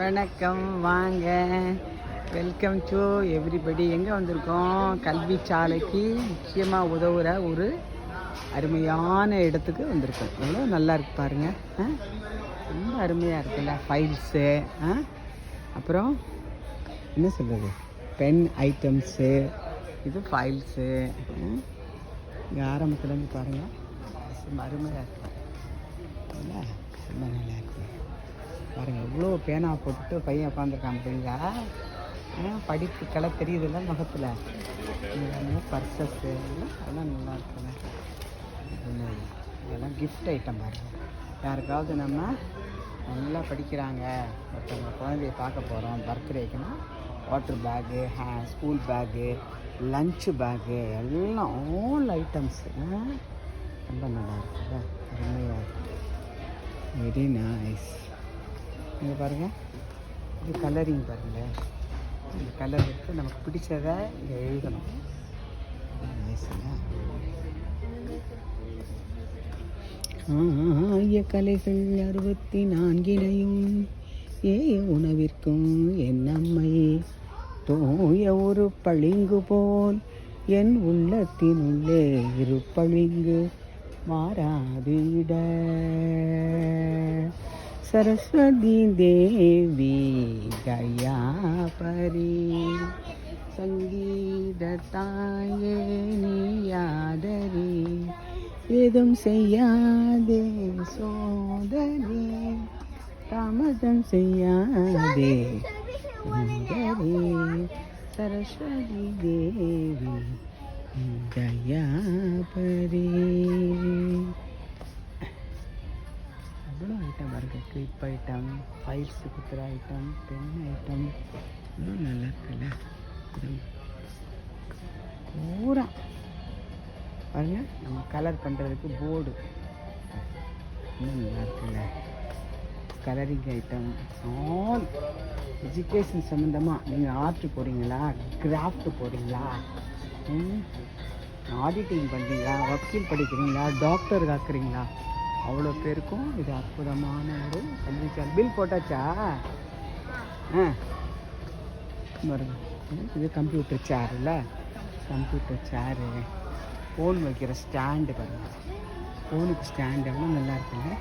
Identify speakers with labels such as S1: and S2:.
S1: வணக்கம் வாங்க. Welcome to everybody எங்கே வந்திருக்கோம்? கல்வி சாலைக்கு முக்கியமாக உதவுகிற ஒரு அருமையான இடத்துக்கு வந்திருக்கோம். எவ்வளோ நல்லா இருக்கு பாருங்க. ரொம்ப அருமையாக இருக்குல்ல ஃபைல்ஸு அப்புறம் என்ன சொல்கிறது பென் ஐட்டம்ஸு இது ஃபைல்ஸு இங்கே ஆரம்பத்துலேருந்து பாருங்கள் அருமையாக இருக்கு. இல்ல? ரொம்ப நல்லா இருக்கும் அவ்வளோ எவ்வளோ பேனா போட்டுட்டு பையன் உட்காந்துருக்கான் பார்த்தீங்களா ஆ, படிப்பு கலை தெரியுதுல்ல முகத்தில். பர்சஸ் அதெல்லாம் நல்லா இருக்குல்ல இதெல்லாம் கிஃப்ட் ஐட்டம் பாருங்க யாருக்காவது நம்ம நல்லா படிக்கிறாங்க. ஒருத்தவங்க குழந்தைய பார்க்க போகிறோம் பர்த்டேக்குன்னா water bag hey school bag lunch bag எல்லாம் ஆல் ஐட்டம்ஸ் ரொம்ப நல்லா இருக்குல்ல. அருமையாக இருக்குது வெரி நைஸ் இங்கே பாருங்கள் இது கலரிங் பாருங்களேன் இந்த கலர் எடுத்து நமக்கு பிடிச்சதை இங்கே எழுதணும். ஆய கலைகள் அறுபத்தி நான்கினையும் ஏ உணவிற்கும் என் அம்மை தோய ஒரு பளிங்கு போல் என் உள்ளத்தின் உள்ளே இரு பளிங்கு மாறாதீட சரஸ்வதி தேவி தயாபரி சங்கீத தாயே நீயாதரி ஏதும் செய்யாதே சோதரி தாமதம் செய்யாதே சுந்தரி சரஸ்வதி தேவி தயாபரி எவ்வளோ ஐட்டம் இருக்குது கிளிப் ஐட்டம் ஃபைல்ஸ் குத்துற ஐட்டம் பென் ஐட்டம் இன்னும் நல்லா இருக்குல்ல? பூரா. பாருங்க நம்ம கலர் பண்ணுறதுக்கு போர்டு இன்னும் நல்லா இருக்குல்ல? கலரிங் ஐட்டம் ஆல் எஜுகேஷன் சம்மந்தமாக நீங்கள் ஆர்ட் போகிறீங்களா கிராஃப்ட் போகிறீங்களா ஆடிட்டிங் பண்ணுறீங்களா வக்கீல் படிக்கிறீங்களா? டாக்டர் காக்குறீங்களா அவ்வளோ பேருக்கும் இது அற்புதமான ஒரு கல்விச்சார் பில் போட்டாச்சா? ஆ. இது கம்ப்யூட்டர் சேருல கம்ப்யூட்டர் சேரு ஃபோன் வைக்கிற ஸ்டாண்டு பாருங்கள் ஃபோனுக்கு ஸ்டாண்டு எவ்வளோ நல்லா இருக்குல்ல?